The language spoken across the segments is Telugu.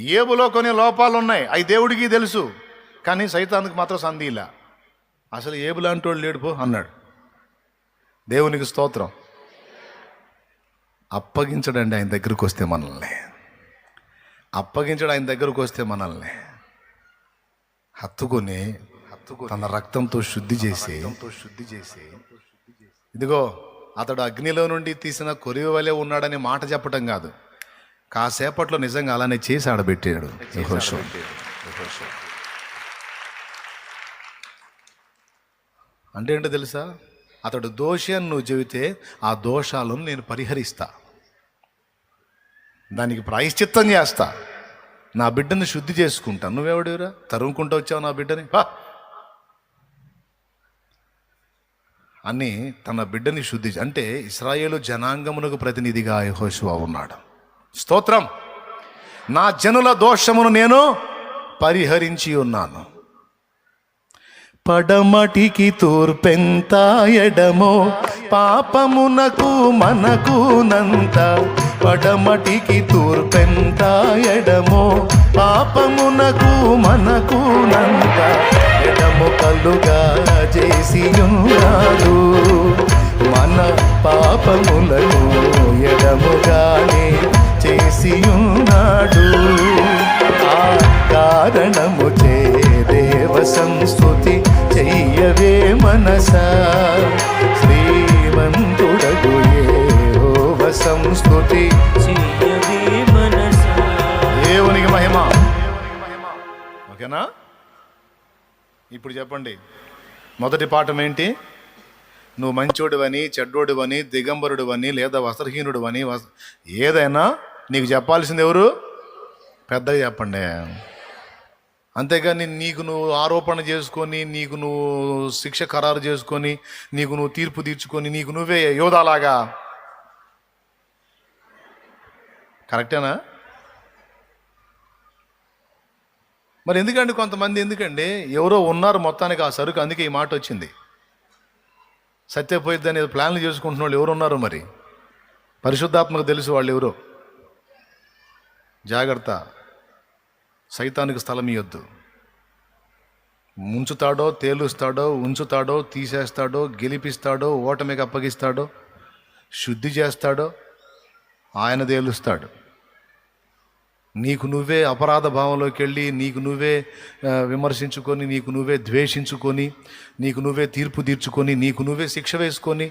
ఏబులో కొన్ని లోపాలు ఉన్నాయి అవి దేవుడికి తెలుసు. కానీ సైతానికి మాత్రం సంధిలా అసలు ఏబులాంటి వాడు లేడుపో అన్నాడు. దేవునికి స్తోత్రం. అప్పగించడండి ఆయన దగ్గరకు వస్తే మనల్ని. అప్పగించడం ఆయన దగ్గరకు వస్తే మనల్ని. హత్తుకొని హత్తుకొని తన రక్తంతో శుద్ధి చేసి శుద్ధి చేసి ఇదిగో అతడు అగ్నిలో నుండి తీసిన కొరివి వలె ఉన్నాడని మాట చెప్పటం కాదు. కాసేపట్లో నిజంగా అలానే చేసి ఆడబెట్టాడు. అంటే ఏంటో తెలుసా? అతడు దోషి అని నువ్వు చెబితే ఆ దోషాలను నేను పరిహరిస్తా. దానికి ప్రాయశ్చిత్తం చేస్తా. నా బిడ్డని శుద్ధి చేసుకుంటా. నువ్వెవడిరా తరుముకుంటూ వచ్చావు నా బిడ్డని? పా అని తన బిడ్డని శుద్ధి అంటే ఇస్రాయేలు జనాంగమునకు ప్రతినిధిగా యెహోషువ ఉన్నాడు. స్తోత్రం. నా జనుల దోషమును నేను పరిహరించి ఉన్నాను. పడమటికి తూర్పెంత ఎడమో పాపమునకు మనకు నంత. పడమటికి తూర్పెంత ఎడమో పాపమునకు మనకు నంత. ఎడము కలుగా చేసి ఉన్నాడు మన పాపములను ఎడముగానే చేసి ఉన్నాడు ఆ కారణము చే దేవ సంస్కృతి చెయ్యవే మనస. శ్రీమంతుడగు ఏహోవ సంస్కృతి దేవునికి మహిమ. ఓకేనా? ఇప్పుడు చెప్పండి. మొదటి పాఠం ఏంటి? నువ్వు మంచోడివని చెడ్డోడివని దిగంబరుడివని లేదా వస్త్రహీనుడివని వస్- ఏదైనా నీకు చెప్పాల్సింది ఎవరు? పెద్దగా చెప్పండి. అంతేగాని నీకు నువ్వు ఆరోపణ చేసుకొని నీకు నువ్వు శిక్ష ఖరారు చేసుకొని నీకు నువ్వు తీర్పు తీర్చుకొని నీకు నువ్వే యోధాలాగా. కరెక్టేనా? మరి ఎందుకండి కొంతమంది ఎందుకండి? ఎవరో ఉన్నారు మొత్తానికి ఆ సరుకు అందుకే ఈ మాట వచ్చింది. సత్యపోయిద్ది అనేది ప్లాన్లు చేసుకుంటున్న వాళ్ళు ఎవరు ఉన్నారు మరి? పరిశుద్ధాత్మకు తెలుసు వాళ్ళు ఎవరో? జాగ్రత్త. సైతానికి స్థలం ఇవ్వద్దు ముంచుతాడో తేలుస్తాడో ఉంచుతాడో తీసేస్తాడో గెలిపిస్తాడో ఓటమికి అప్పగిస్తాడో శుద్ధి చేస్తాడో ఆయన తేలుస్తాడు నీకు నువ్వే అపరాధ భావంలోకి వెళ్ళి నీకు నువ్వే విమర్శించుకొని నీకు నువ్వే ద్వేషించుకొని నీకు నువ్వే తీర్పు తీర్చుకొని నీకు నువ్వే శిక్ష వేసుకొని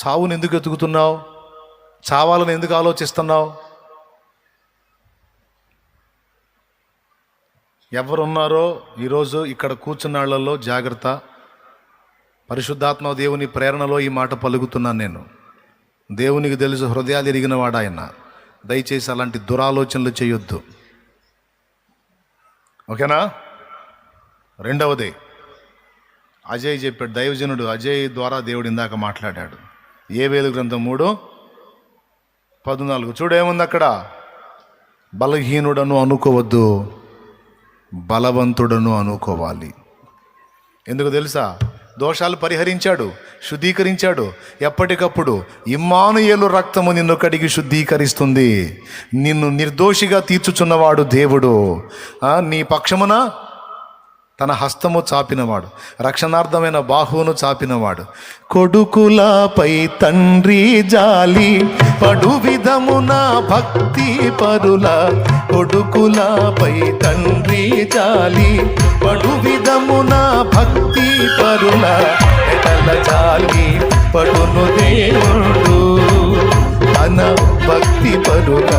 చావును ఎందుకు ఎతుకుతున్నావు చావాలని ఎందుకు ఆలోచిస్తున్నావు? ఎవరున్నారో ఈరోజు ఇక్కడ కూర్చున్నాళ్ళలో జాగ్రత్త. పరిశుద్ధాత్మ దేవుని ప్రేరణలో ఈ మాట పలుకుతున్నాను నేను. దేవునికి తెలుసు హృదయాలు ఎరిగిన వాడు ఆయన దయచేసి అలాంటి దురాలోచనలు చేయొద్దు. ఓకేనా? రెండవది అజయ్ చెప్పాడు దైవజనుడు అజయ్ ద్వారా దేవుడు ఇందాక మాట్లాడాడు. ఏ వేలు గ్రంథం మూడు? పద్నాలుగు. చూడేముంది అక్కడ? బలహీనుడను అనుకోవద్దు బలవంతుడను అనుకోవాలి. ఎందుకు తెలుసా? దోషాలు పరిహరించాడు శుద్ధీకరించాడు. ఎప్పటికప్పుడు ఇమ్మానుయేలు రక్తము నిన్ను కడిగి శుద్ధీకరిస్తుంది. నిన్ను నిర్దోషిగా తీర్చుచున్నవాడు దేవుడు. నీ పక్షమున తన హస్తము చాపినవాడు రక్షణార్థమైన బాహువును చాపినవాడు. కొడుకులపై తండ్రి జాలి పడు విధమున భక్తి పరుల. కొడుకులపై తండ్రి జాలి పడు విధమున భక్తి పరుల. ఎడల జాలి పడును దేవుడు తన భక్తి పరుల.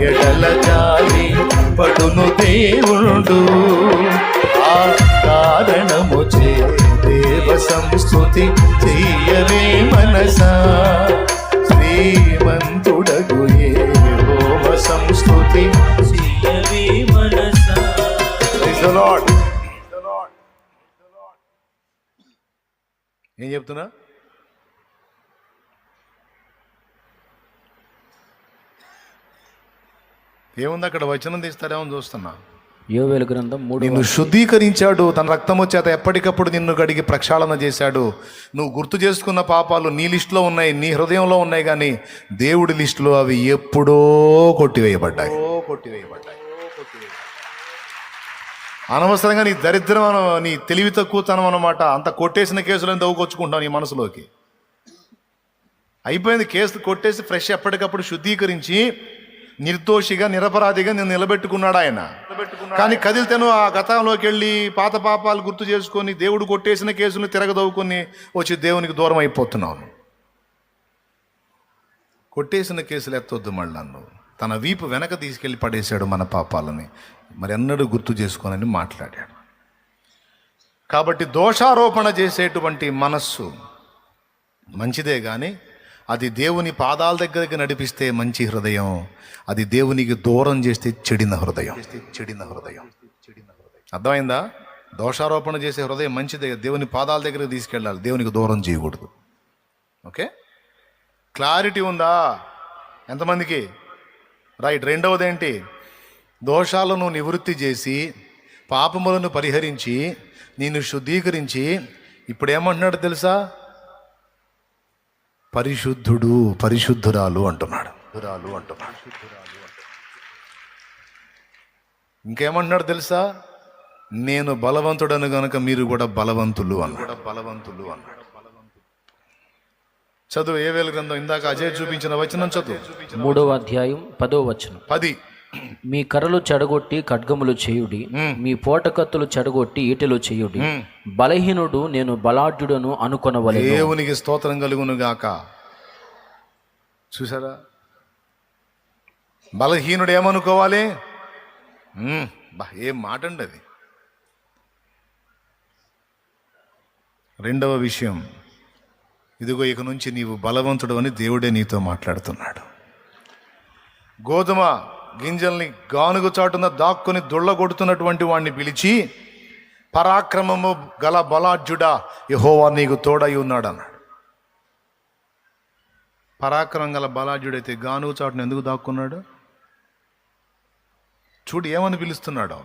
ఎడల జాలి పడును దేవుడు. భక్తి చెయ్యవే మనసా? శ్రీమంతుడగు ఏహోవ సంస్కృతి చెయ్యవే మనసా? ఏం చెప్తున్నా? ఏముంది అక్కడ వచనం తీస్తారేమో చూస్తున్నా. యోవేలు గ్రంథం మూడు నిన్ను శుద్ధీకరించాడు తన రక్తము చేత ఎప్పటికప్పుడు నిన్ను గడిగి ప్రక్షాళన చేశాడు. నువ్వు గుర్తు చేసుకున్న పాపాలు నీ లిస్టులో ఉన్నాయి నీ హృదయంలో ఉన్నాయి కానీ దేవుడి లిస్టులో అవి ఎప్పుడో కొట్టివేయబడ్డాయి. కొట్టివేయబడ్డాయి. అనవసరంగా నీ దరిద్రం అన- నీ తెలివి తక్కువతనం అనమాట అంత కొట్టేసిన కేసులను దవ్వుకొచ్చుకుంటావు నీ మనసులోకి? అయిపోయింది కేసు కొట్టేసి ఫ్రెష్ ఎప్పటికప్పుడు శుద్ధీకరించి నిర్దోషిగా నిరపరాధిగా నేను నిలబెట్టుకున్నాడు ఆయన. కానీ కదిలితేను ఆ గతంలోకి వెళ్ళి పాత పాపాలు గుర్తు చేసుకొని దేవుడు కొట్టేసిన కేసులు తిరగదవ్వుకొని వచ్చి దేవునికి దూరం అయిపోతున్నాను కొట్టేసిన కేసులు ఎత్తొద్దు మళ్ళీ నన్ను తన వీపు వెనక తీసుకెళ్ళి పడేశాడు మన పాపాలని. మరి ఎన్నడూ గుర్తు చేసుకోనని మాట్లాడాడు. కాబట్టి దోషారోపణ చేసేటువంటి మనస్సు మంచిదే కానీ అది దేవుని పాదాల దగ్గరికి నడిపిస్తే మంచి హృదయం. అది దేవునికి దూరం చేస్తే చెడిన హృదయం. చెడిన హృదయం. అర్థమైందా? దోషారోపణ చేసే హృదయం మంచిదే. దేవుని పాదాల దగ్గరికి తీసుకెళ్ళాలి. దేవునికి దూరం చేయకూడదు. ఓకే? క్లారిటీ ఉందా? ఎంతమందికి? రైట్. రెండవది ఏంటి దోషాలను నివృత్తి చేసి పాపములను పరిహరించి నేను శుద్ధీకరించి ఇప్పుడు ఏమంటున్నాడు తెలుసా? పరిశుద్ధుడు పరిశుద్ధురాలు అంటున్నాడు. దురాలు అంటున్నాడు. ఇంకేమంటున్నాడు తెలుసా? నేను బలవంతుడను గనుక మీరు కూడా బలవంతులు అన్నాడు. బలవంతులు అన్నాడు. చదువు ఏ వేల గ్రంథం? ఇందాక అజయ్ చూపించిన వచనం చదువు. మూడవ అధ్యాయం పదో వచనం. పది. మీ కర్రలు చెడగొట్టి ఖడ్గములు చేయుడి మీ పోటకత్తులు చెడగొట్టి ఈటెలు చేయుడి. బలహీనుడు నేను బలాఢ్యుడను అనుకొనవలెను. దేవునికి స్తోత్రం కలుగును గాక చూసారా బలహీనుడు ఏమనుకోవాలి? బా ఏం మాట అండి అది? రెండవ విషయం. ఇదిగో ఇక నుంచి నీవు బలవంతుడు అని దేవుడే నీతో మాట్లాడుతున్నాడు. గోధుమ గింజల్ని గానుగు చాటున దాక్కుని దొళ్ళగొడుతున్నటువంటి వాడిని పిలిచి పరాక్రమము గల బలాఢ్యుడా యహోవా నీకు తోడై ఉన్నాడు అన్నాడు పరాక్రమం గల బలాఢ్యుడైతే గానుగు చాటును ఎందుకు దాక్కున్నాడు? చూడు ఏమని పిలుస్తున్నాడు.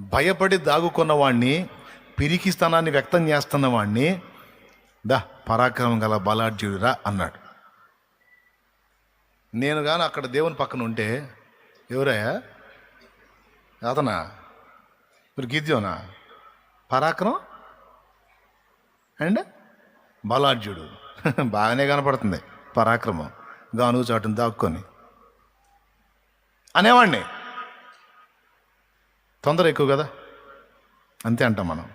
భయపడి దాగుకున్న వాణ్ణి పిరికి స్థానాన్ని వ్యక్తం చేస్తున్న వాణ్ణి దా పరాక్రమం గల బలాఢ్యుడురా అన్నాడు. నేను కానీ అక్కడ దేవుని పక్కన ఉంటే ఎవరయ్యా? అతనా మీరు గిద్యోనా? పరాక్రమం? అండ్? బలాఢ్యుడు బాగానే కనపడుతుంది. పరాక్రమం. గాను చాటును దాక్కొని. అనేవాడిని తొందర ఎక్కువ కదా? అంతే అంటాం మనం.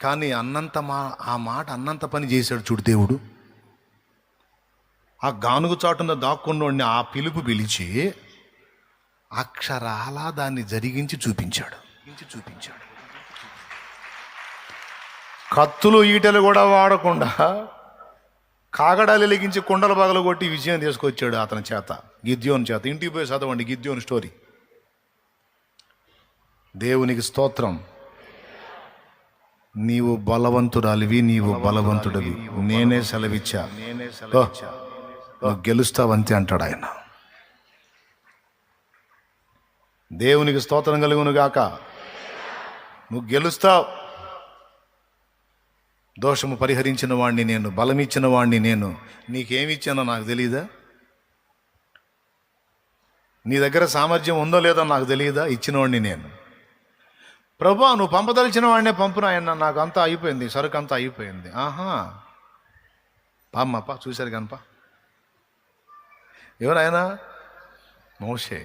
కానీ అన్నంత మా ఆ మాట అన్నంత పని చేశాడు చూడు దేవుడు. ఆ గానుగు చాటున దాక్కున్నోడిని ఆ పిలుపు పిలిచి అక్షరాల దాన్ని జరిగించి చూపించాడు. చూపించాడు. కత్తులు ఈటలు కూడా వాడకుండా కాగడాలు వెలిగించి కుండలు పగలు కొట్టి విజయం తీసుకొచ్చాడు అతని చేత గిద్యోని చేత. ఇంటికి పోయి చదవండి గిద్యోని స్టోరీ. దేవునికి స్తోత్రం. నీవు బలవంతురాలివి నీవు బలవంతుడివి. నేనే సెలవిచ్చా. నేనే సెలవిచ్చా. నువ్వు గెలుస్తావంతే అంటాడు ఆయన. దేవునికి స్తోత్రం కలుగును గాక. నువ్వు గెలుస్తావు. దోషము పరిహరించిన వాణ్ణి నేను బలమిచ్చిన వాణ్ణి నేను. నీకేమిచ్చానో నాకు తెలియదా నీ దగ్గర సామర్థ్యం ఉందో లేదో నాకు తెలియదా ఇచ్చినవాడిని నేను. ప్రభా నువ్వు పంపదలిచిన వాడినే పంపును ఆయన నాకు అంతా అయిపోయింది. సరుకు అంతా అయిపోయింది. ఆహా. పామ్మప్ప చూశారు కనప 原来呢某些